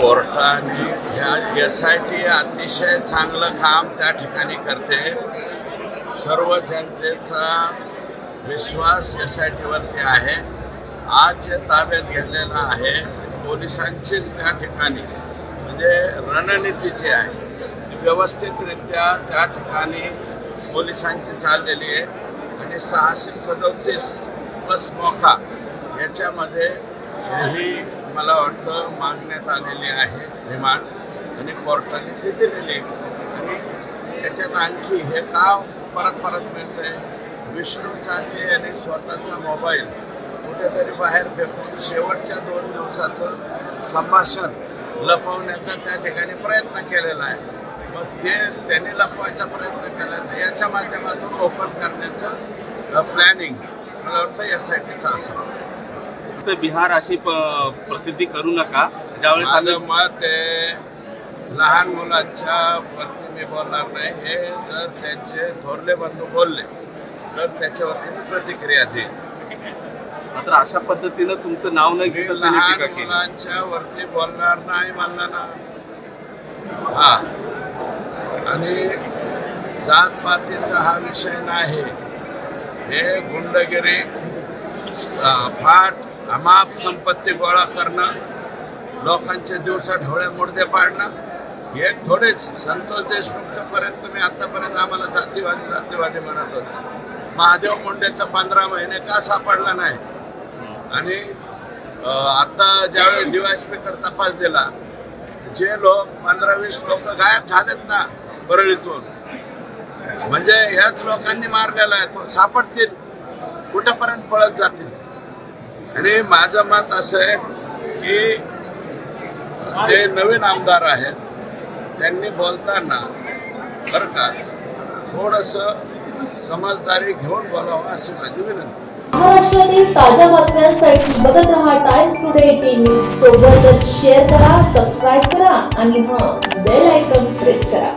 कोर्टाने ह्या S I T अतिशय चांगलं काम त्या ठिकाणी करते. सर्व जनतेचा विश्वास एस आय टीवरती आहे. आज जे ताब्यात घेतलेलं आहे. पोलिसांचीच त्या ठिकाणी म्हणजे रणनीतीची आहे. ती व्यवस्थितरित्या त्या ठिकाणी पोलिसांची चाललेली आहे. आणि सहाशे सदोतीस प्लस मोका याच्यामध्ये ही मला वाटतं मागण्यात आलेली आहे रिमांड आणि कोर्टाने ते दिलेली आणि त्याच्यात आणखी हे का परत परत मिळते विष्णू चांगले आणि स्वतःचा मोबाईल कुठेतरी बाहेर फेकून शेवटच्या दोन दिवसाचं संभाषण लपवण्याचा त्या ठिकाणी प्रयत्न केलेला आहे. मग ते त्यांनी लपवायचा प्रयत्न केला तर याच्या माध्यमातून ओपन करण्याचं प्लॅनिंग मला वाटतं एस आय तर बिहार अशी प्रसिद्धी करू नका. ज्यावेळेस माझं आम्ही- मत आहे लहान मुलांच्या वरती मी बोलणार नाही. हे जर त्यांचे थोरले बंधू बोलले तर त्याच्यावरती मी प्रतिक्रिया देईन. मात्र अशा पद्धतीनं तुमचं नाव न मी घेता लहान मुलांच्या वरती बोलणार नाही म्हणलं ना हा. आणि जातपातीचा हा विषय नाही. हे गुंडगिरी फाट अमाप संपत्ती गोळा करणं लोकांचे दिवसा ढवळे मुडदे पाडणं हे थोडेच संतोष देशमुखच्या पर्यंत तुम्ही आतापर्यंत आम्हाला जातीवादी जातीवादी म्हणत होते. महादेव मुंडेचा पंधरा महिने का सापडला नाही? आणि आता ज्यावेळेस डीवायस्पीकर तपास दिला जे लोक पंधरा वीस लोक गायब झालेत ना परळीतून म्हणजे ह्याच लोकांनी मारलेला आहे तो सापडतील कुठंपर्यंत पळत जातील? आणि माझं मत असं आहे की जे नवीन आमदार आहेत त्यांनी बोलताना बरं का थोडस समजदारी घेऊन बोलावं अशी माझी विनंती महाराष्ट्रातील ताज्या बातम्यांसाठी बघत राहा टाइम्स टुडे टीव्ही सोबतच शेअर करा सबस्क्राईब करा आणि हा बेल आयकॉन प्रेस करा.